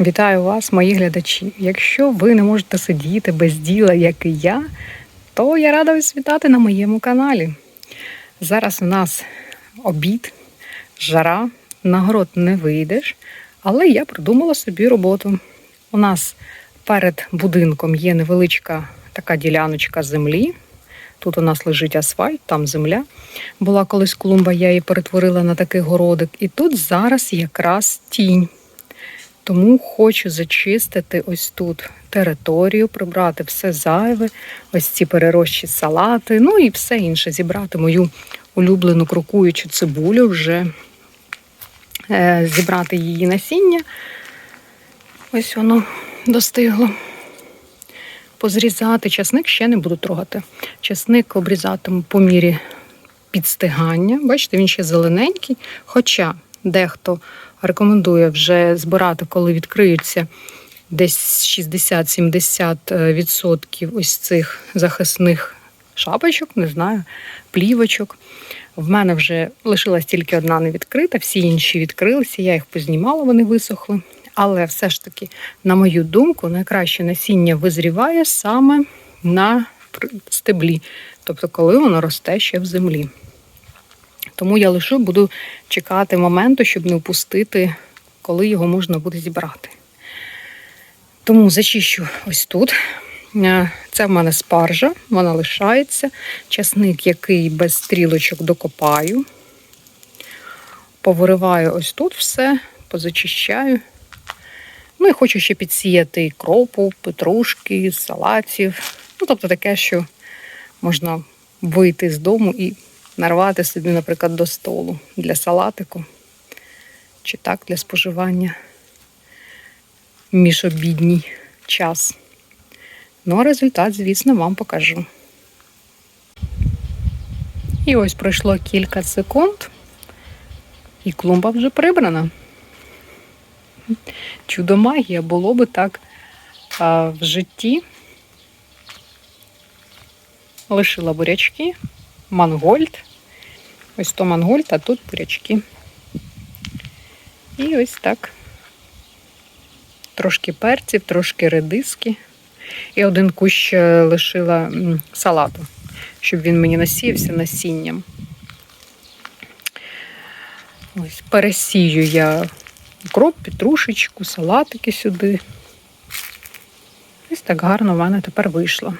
Вітаю вас, мої глядачі. Якщо ви не можете сидіти без діла, як і я, то я рада вас вітати на моєму каналі. Зараз у нас обід, жара, на город не вийдеш, але я придумала собі роботу. У нас перед будинком є невеличка така діляночка землі. Тут у нас лежить асфальт, там земля. Була колись клумба, я її перетворила на такий городик. І тут зараз якраз тінь. Тому хочу зачистити ось тут територію, прибрати все зайве, ось ці перерощі салати, ну і все інше. Зібрати мою улюблену крокуючу цибулю, вже е, зібрати її насіння. Ось воно достигло. Позрізати часник ще не буду трогати. Часник обрізатиму по мірі підстигання. Бачите, він ще зелененький. Хоча дехто рекомендує вже збирати, коли відкриються десь 60-70% ось цих захисних шапочок, не знаю, плівочок. В мене вже лишилась тільки одна не відкрита, всі інші відкрилися, я їх познімала, вони висохли. Але все ж таки, на мою думку, найкраще насіння визріває саме на стеблі, тобто коли воно росте ще в землі. Тому я лише буду чекати моменту, щоб не впустити, коли його можна буде зібрати. Тому зачищу ось тут. Е, Це в мене спаржа, вона лишається. Часник, який без стрілочок докопаю. Повириваю ось тут все, позачищаю. Ну і хочу ще підсіяти кропу, петрушки, салатів. Ну, тобто таке, що можна вийти з дому і нарвати собі, наприклад, до столу для салатику чи так для споживання міжобідній час. Ну, а результат, звісно, вам покажу. І ось пройшло кілька секунд, і клумба вже прибрана. Чудо магія було би так а, в житті. Лишила бурячки, мангольд. Ось то мангольд, а тут бурячки. І ось так. Трошки перців, трошки редиски. І один кущ е, лишила салату, щоб він мені насіявся насінням. Ось пересію я укроп, петрушечку, салатики сюди. Ось так гарно в мене тепер вийшло.